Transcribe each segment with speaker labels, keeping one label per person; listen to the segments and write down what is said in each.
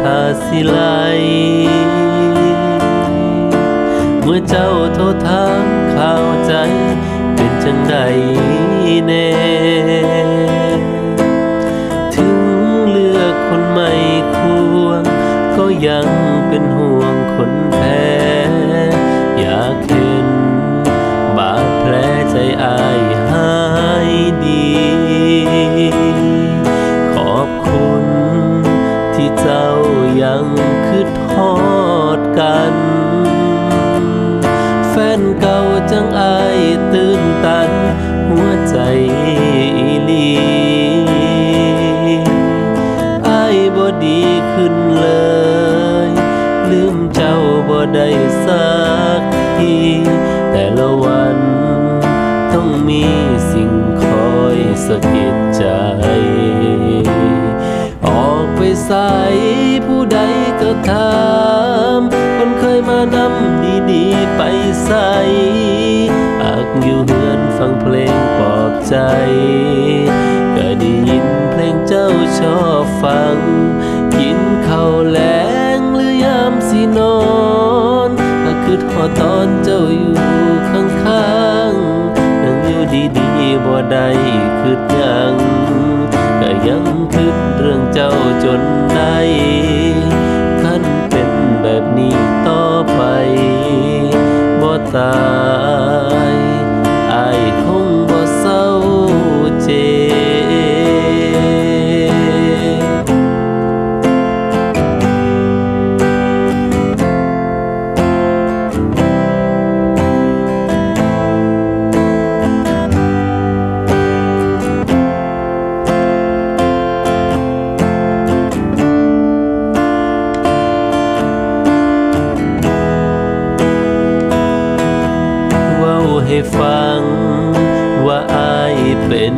Speaker 1: ทาสิไลเมื่อเจ้าโทษทางเข้าใจ เป็นจังใดเน่ นเก่าจังอายตื่นตัน หัวใจอีลีอายบ่ดีขึ้นเลย ลืมเจ้าบ่ได้สักทีแต่ละวัน ต้องมีสิ่งคอยสะกิดใจ ออกไปส่ผู้ ฟังเพลงปลอบใจ ก็ได้ยินเพลงเจ้าชอบฟัง กินข้าวแลงหรือยามสินอนก็คือพอตอนเจ้าอยู่ข้างๆนั่งอยู่ดีๆบ่ได้คือยังก็ยังคิดเรื่องเจ้าจนได้คันเป็นแบบนี้ต่อไปบ่ตาย ให้ฟัง ว่าอายเป็น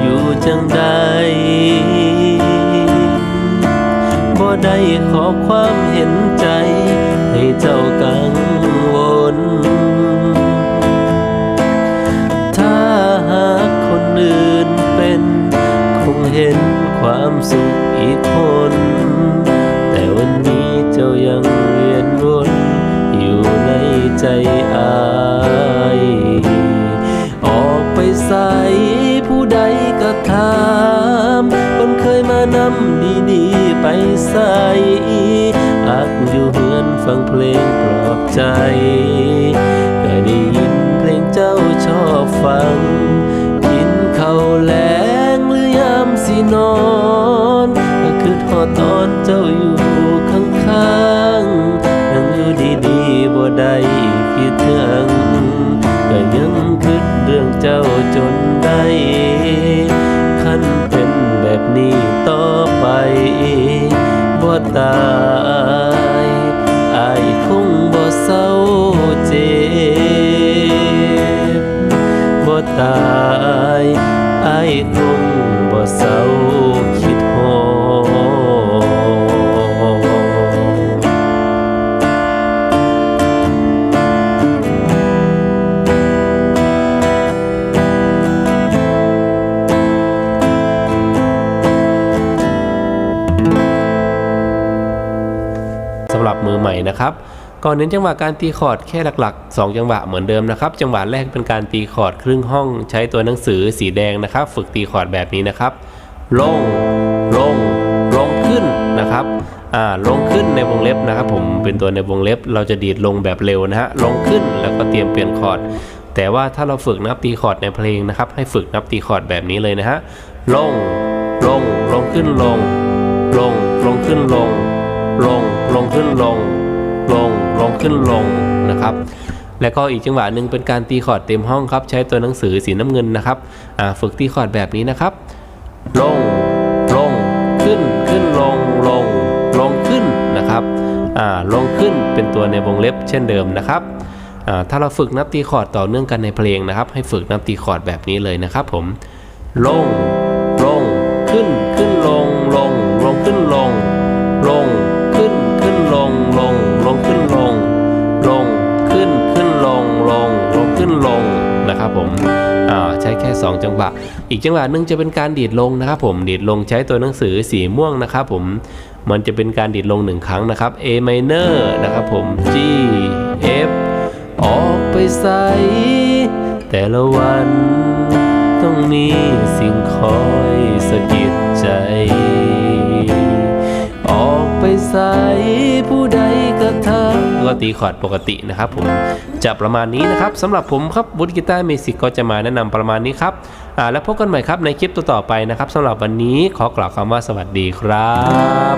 Speaker 1: อยู่จังใดบ่ได้ขอความเห็นใจ ให้เจ้ากังวล ถ้าหากคนอื่นเป็น คงเห็นความสุขอีกคน แต่วันนี้เจ้ายังเวียนวนอยู่ในใจอา ใสอักอยู่เฮือนฟังเพลงปลอบใจก็ได้ยินเพลงเจ้าชอบฟัง กินข้าวแลงหรือยามสินอนก็คือทอตอนเจ้าอยู่ นะครับก่อนเน้นจังหวะการตีคอร์ดแค่หลักๆ 2 จังหวะเหมือนเดิมนะครับ จังหวะแรกเป็นการตีคอร์ดครึ่งห้องใช้ตัวหนังสือสีแดงนะครับ ฝึกตีคอร์ดแบบนี้นะครับ ลง ลง ลงขึ้นนะครับอ่าลงขึ้นในวงเล็บนะครับ ผมเป็นตัวในวงเล็บ เราจะดีดลงแบบเร็วนะฮะลงขึ้นแล้วก็เตรียมเปลี่ยนคอร์ดแต่ว่าถ้าเราฝึกนับตีคอร์ดในเพลงนะครับ ให้ฝึกนับตีคอร์ดแบบนี้เลยนะฮะลง ลง ลงขึ้นลง ลง ลงขึ้นลง ลง ลงขึ้นลง ลงลงขึ้นลงนะครับ แล้วก็อีกจังหวะหนึ่งเป็นการตีคอร์ดเต็มห้องครับ ใช้ตัวหนังสือสีน้ำเงินนะครับฝึกตีคอร์ดแบบนี้นะครับ ลงลงขึ้นขึ้นลงลงลงขึ้นนะครับลงขึ้นเป็นตัวในวงเล็บเช่นเดิมนะครับถ้าเราฝึกนับตีคอร์ดต่อเนื่องกันในเพลงนะครับ ให้ฝึกนับตีคอร์ดแบบนี้เลยนะครับ ผม ลงลงขึ้นขึ้นลงลงลงขึ้นลงลง 2 จังหวะ อีกจังหวะหนึงจะเป็นการดีดลงนะครับผมดีดลงใช้ตัวหนังสือสีม่วงนะครับผมมันจะเป็นการดีดลงหนึ่งครั้งนะครับ A minor นะครับผม G F ออกไปใสแต่ละวันต้องมีสิ่งคอยสะกิดใจ ออกไปใส ผู้ใดก็ตีคอร์ดปกตินะครับผมจะประมาณนี้นะครับสำหรับผมครับวุฒิกีตาร์เมสิกก็จะมาแนะนำประมาณนี้ครับอ่าแล้วพบกันใหม่ครับในคลิปต่อไปนะครับสำหรับวันนี้ขอกล่าวคำว่าสวัสดีครับ